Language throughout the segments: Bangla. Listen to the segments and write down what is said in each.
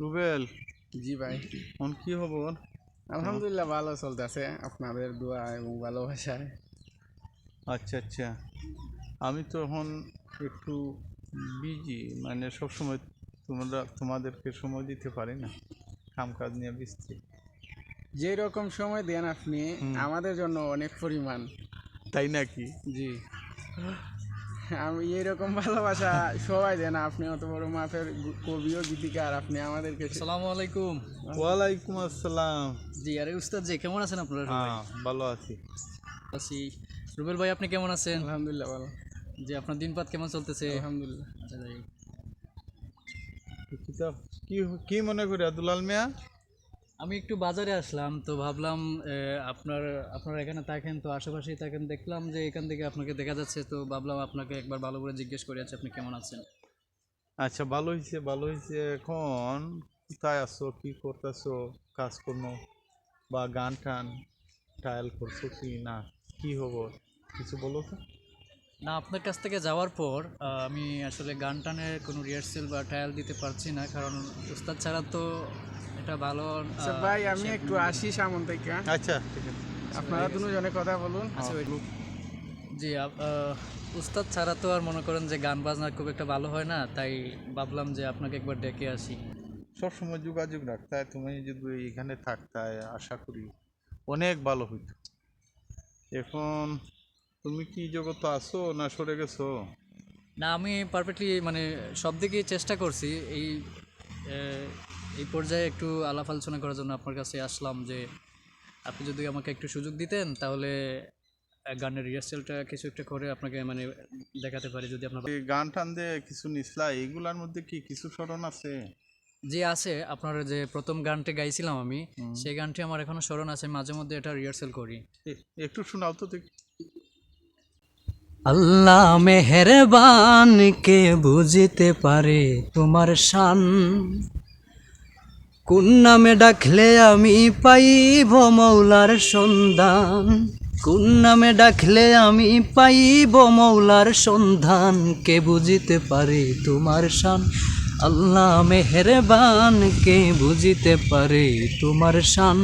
রুবেল জি ভাই। এখন কি খবর? আলহামদুলিল্লাহ ভালো চলতেছে আপনাদের দোয়া এবং ভালোবাসায়। আচ্ছা আচ্ছা। আমি তো এখন একটু বিজি মানে সবসময় তোমরা তোমাদেরকে সময় দিতে পারি না কাম কাজ নিয়ে ব্যস্ত। যে রকম সময় দেন আপনি আমাদের জন্য অনেক পরিমাণ। তাই নাকি? জি। আমি এইরকম ভালোবাসা সবাই দেন আপনি অত বড় মাপের কবি ও গীতিকার আপনি আমাদেরকে আসসালামু আলাইকুম। ওয়ালাইকুম আসসালাম। জি আরে উস্তাদ জি কেমন আছেন আপনারা হ্যাঁ ভালো আছি। আছি। রুবেল ভাই আপনি কেমন আছেন? আলহামদুলিল্লাহ ভালো। জি আপনার দিনপাত কেমন চলতেছে? আলহামদুলিল্লাহ। আচ্ছা, কি মনে করি দুলাল মিয়া? আমি একটু বাজারে আসলাম তো ভাবলাম আপনার আপনারা এখানে থাকেন তো আশেপাশেই থাকেন দেখলাম যে এখান থেকে আপনাকে দেখা যাচ্ছে তো ভাবলাম আপনাকে একবার ভালো করে জিজ্ঞেস করে আছে আপনি কেমন আছেন? আচ্ছা ভালো হয়েছে ভালো হয়েছে এখন কোথায় আছো কি করতেছো কাজকর্ম বা গান টান ট্রায়াল করছ কি না? কি হব কিছু বলো তো। না আপনার কাছ থেকে যাওয়ার পর আমি আসলে গান টানের কোনো রিহার্সেল বা ট্রায়াল দিতে পারছি না কারণ উস্তাদ ছাড়া তো এটা ভালো আচ্ছা ভাই আমি একটু আসি সামন থেকে। আচ্ছা। ঠিক আছে আপনারা দুজনে কথা বলুন আচ্ছা জি আপ- উস্তাদ ছাড়া তো আর মনে করেন যে গান বাজনা খুব একটা ভালো হয় না তাই ভাবলাম যে আপনাকে একবার ডেকে আসি। সবসময় যোগাযোগ রাখতে তুমি যদি এখানে থাকতে আশা করি অনেক ভালো হইতো। এখন তুমি কি জগৎ আছো না সরে গেছো? না আমি পারফেক্টলি মানে সব দিকেই চেষ্টা করছি এই এই পর্যায়ে একটু আলাপ আলোচনা করার জন্য আপনার কাছে আসলাম যে আপনি যদি আমাকে একটু সুযোগ দিতেন তাহলে গানের রিহার্সেলটা কিছু একটা করে আপনাকে মানে দেখাতে পারি যদি আপনার গান টান দিয়ে কিছু নিসলা এইগুলার মধ্যে কি কিছু স্মরণ আছে? যে আছে। আপনার যে প্রথম গানটি গাইছিলাম আমি সেই গানটি আমার এখনও স্মরণ আছে। মাঝে মধ্যে এটা রিহার্সেল করি। একটু শোনাও তো দেখি। আল্লাহ মেহেরবান কে বুঝিতে পারে তোমার শান। কোন নামে ডাকলে আমি পাইব মৌলার সন্ধান? কোন নামে ডাকলে আমি পাইব মৌলার সন্ধান? কে বুঝিতে পারে তোমার শান? আল্লাহ মেহেরবান কে বুঝিতে পারে তোমার শান?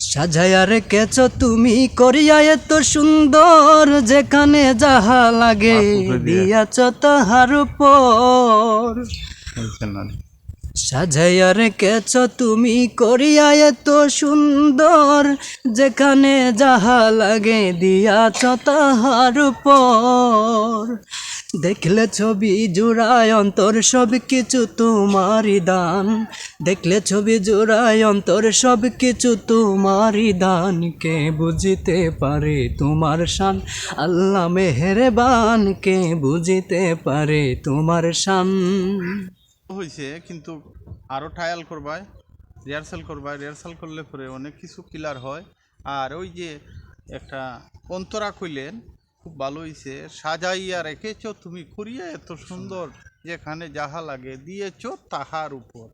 সাজায়া রেখেছ তুমি করিয়া এত সুন্দর যেখানে যাহা লাগে দিয়াছ তাহার উপর। সাজাইয়া রেখেছ তুমি করিয়া এত সুন্দর, যেখানে যাহা লাগে দিয়াছ তাহার পর দেখলে ছবি জুড়ায় অন্তর, সব কিছু তোমারই দান। দেখলে ছবি জুড়ায় অন্তর, সব কিছু তোমারই দান। কে বুঝিতে পারে তোমার শান? আল্লাহ মেহেরবান, কে বুঝিতে পারে তোমার শান? হয়েছে কিন্তু আরও ট্রায়াল করবাই রিহার্সাল করবাই রিহার্সাল করলে পরে অনেক কিছু ক্লিয়ার হয়। আর ওই যে একটা অন্তরা কইলেন খুব ভালো হয়েছে সাজাইয়া রেখেছ তুমি করিয়া এত সুন্দর। যেখানে যাহা লাগে দিয়েছ তাহার উপর।